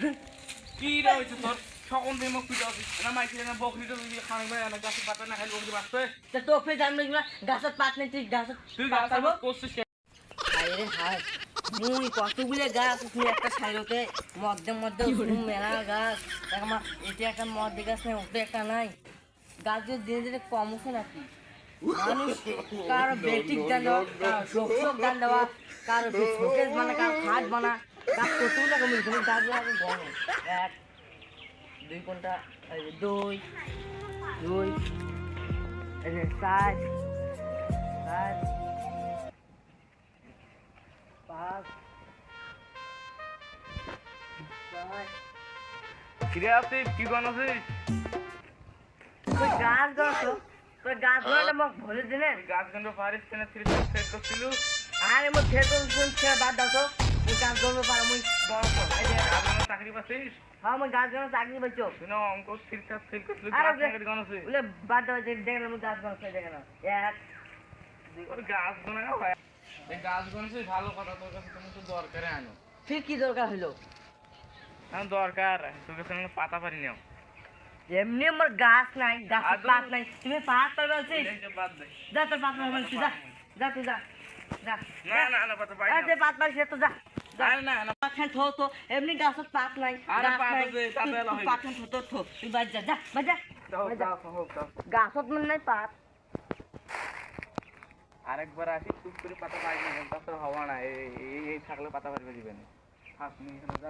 কি রে তোর? সকল দিয়ে মুখ পিঠা আছিস। না মাইকি না তুই খানি ভাই না গাছে পাতা না খাইলে বকরি বাঁচবে তা জানবে গাছের পাত নেই তুই গাছের তুই পাত করছিস কে? হায় মুই কতগুলো গাছ তুই একটা মধ্যে মধ্যে মেলা গাছ। আমার এটা একটা মধ্যে গাছ নাই ওটা একটা নাই। গাছ যদি ধীরে ধীরে কম হচ্ছে নাকি? মানুষ কারও বেটিক দান দেওয়া কারও শোক দান দেওয়া কারও বানা কারও খাট বানা তুমি গরম। এক দুই কোনটা দুই দুই চার চার পাঁচ কিরে কি বানাছিস? তুই গাছ গাছ তোর গাছ গাছটা মোক ভরে দিনে। গাছ গন্ধ পারিস কেন? তুই সেট করছিল। আরে ফের কোন বাদ দাও তো। পারো মুই বড় তো চাকরি পাচ্ছিস হ্যাঁ মুই গাছ গাছ চাকরি পাইছো। তুই অঙ্ক স্থির কাজ ফেল করছিল আরে গাছ ওগুলো- বলে বাদ দাও যে দেখে মুই গাছ গাছ দেখে না এক ওর গাছ গোনা এই গাছ গনাছিস ভালো কথা তোর কাছে তুমি তো দরকারে আনো। ফির কি দরকার হলো আমার দরকার তোর কাছে আমি পাতা পারি নাও। এমনি আমার গাছ নাই গাছ পাত নাই। তুমি পাত যে তোর পাত যা যা তুই যা। যা না না না পাতা পাই আরে যে পাত পারিস তো যা যা। না না। না পাখান থো তো এমনি গাছত পাত নাই আরে পাত আছে, তাতে এলা হইবে। পাখান থো তো থো। তুই বাজ যা যা বাজ যা দাও বাজ যা। দাও হোক দাও গাছত মানে নাই পাত। আরেকবার আসি চুপ করে পাতা পাই না তারপরে হওয়া না এই এই- থাকলে পাতা পারবে দিবেন যা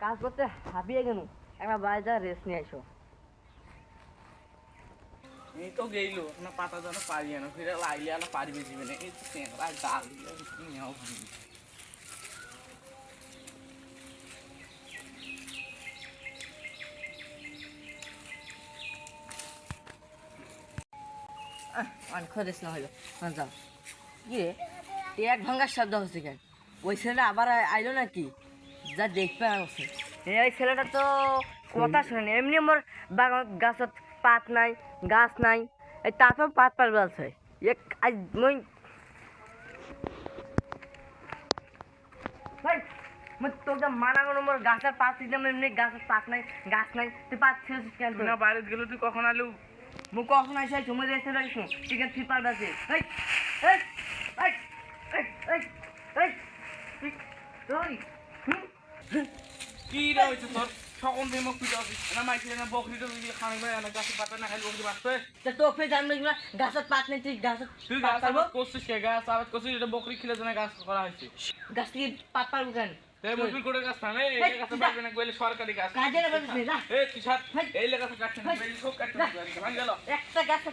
কাজ করতে হাবিয়ে গেল একবার বাজ যা রেস্ট নিয়ে আইসো এই গেইলো, না পাতা যেন পারি না পারিবে এই ডাল কি নেও অনেক রেস্ট না হইল যাও। এ এক ভাঙ্গার শব্দ হচ্ছে কেন? ওই ছেলেটা আবার আইলো নাকি? যা দেখবে আছে এই ছেলেটা তো কথা শোনে এমনি আমার বাগান গাছত পাত নাই গাছ নাই এই তারপর পাত পারবে আছে এক আজ মই ভাই মই তোকে মানা করো মোর গাছের পাত দিলাম এমনি গাছের পাত নাই গাছ নাই তুই পাত ছেড়েছিস কেন তুই না বাইরে গেলে তুই কখন আলু? মু কখন তুমি রাখিস চিকেন পার আছে। এই এই এই এই এই এই তুই তুই কি রে হয়েছে তোর? সকল দিয়ে মুখ পিঠা না মাইকি না বকরি তো তুই খানি ভাই না গাছে পাতা না খাইলে বকরি বাঁচবে তা তোকে জানবে কিনা গাছের পাত নেই তুই গাছের তুই গাছ আবাদ করছিস কে গাছ আবাদ করছিস এটা বকরি খেলে জন্য গাছ করা হয়েছে গাছ থেকে পাত পারব কেন গাছ না গাছে না সরকারি গাছ না না না। না একটা গাছ